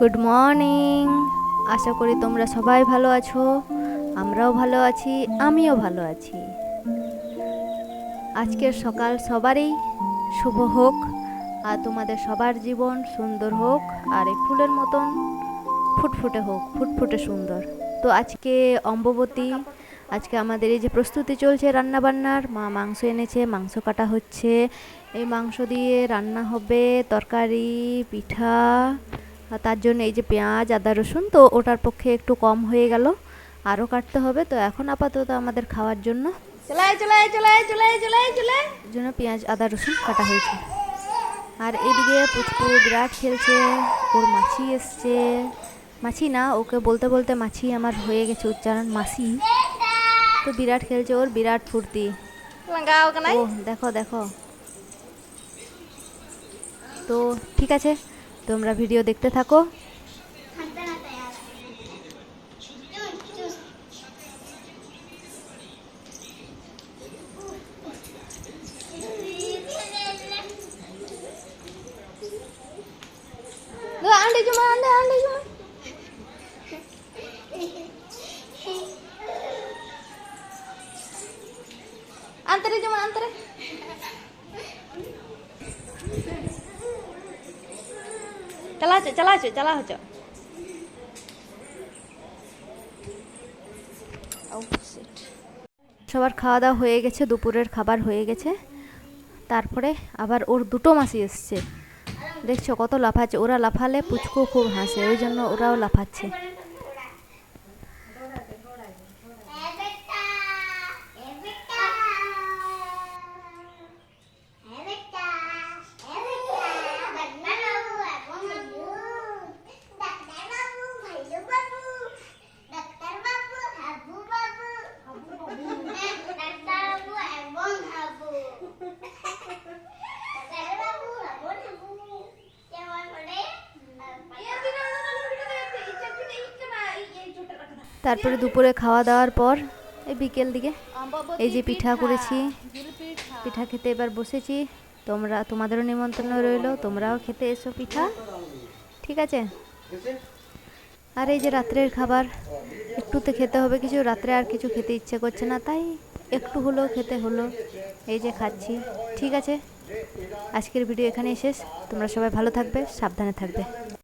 Good morning আশা করি তোমরা সবাই ভালো আছো। আমরাও ভালো আছি, আমিও ভালো আছি। আজকের সকাল সবারই শুভ হোক, আর তোমাদের সবার জীবন সুন্দর হোক, আর এই ফুলের মতন ফুটফুটে হোক, ফুটফুটে সুন্দর। তো আজকে অম্ববতী, আজকে আমাদের এই যে প্রস্তুতি চলছে রান্না বান্নার মা মাংস এনেছে, মাংস কাটা হচ্ছে। এই মাংস দিয়ে রান্না হবে তরকারি, পিঠা তার জন্য এই যে পেঁয়াজ আদা রসুন তো ওটার পক্ষে একটু কম হয়ে গেল। আরও কাটতে হবে তো এখন আপাতত আমাদের খাওয়ার জন্য জন্য পেঁয়াজ আদা রসুন কাটা হয়েছে। আর এদিকে পুচকু বিরাট খেলছে ওর মাছি এসছে। মাছি না ওকে বলতে বলতে মাছি আমার হয়ে গেছে উচ্চারণ মাসি। তো বিরাট খেলছে ওর বিরাট ফুর্তি। দেখো দেখো। তো ঠিক আছে তোমরা ভিডিও দেখতে থাকো। আন্ডে জমা আন্ডে হচ্ছ সবার খাওয়া দাওয়া হয়ে গেছে, দুপুরের খাবার হয়ে গেছে। তারপরে আবার ওর দুটো মাসি এসছে। দেখছ কত লাফাচ্ছে, ওরা লাফালে পুচকু খুব হাসে, ওই জন্য ওরাও লাফাচ্ছে। তারপরে দুপুরে খাওয়া দাওয়ার পর এই বিকেল দিকে এই যে পিঠা করেছি, পিঠা খেতে এবার বসেছি। তোমরা, তোমাদেরও নিমন্ত্রণ রইল, তোমরাও খেতে এসো পিঠা। ঠিক আছে? আর এই যে রাত্রের খাবার, একটুতে খেতে হবে কিছু, রাত্রে আর কিছু খেতে ইচ্ছে করছে না, তাই একটু হলেও খেতে হলো। এই যে খাচ্ছি। ঠিক আছে? আজকের ভিডিও এখানেই শেষ। তোমরা সবাই ভালো থাকবে, সাবধানে থাকবে।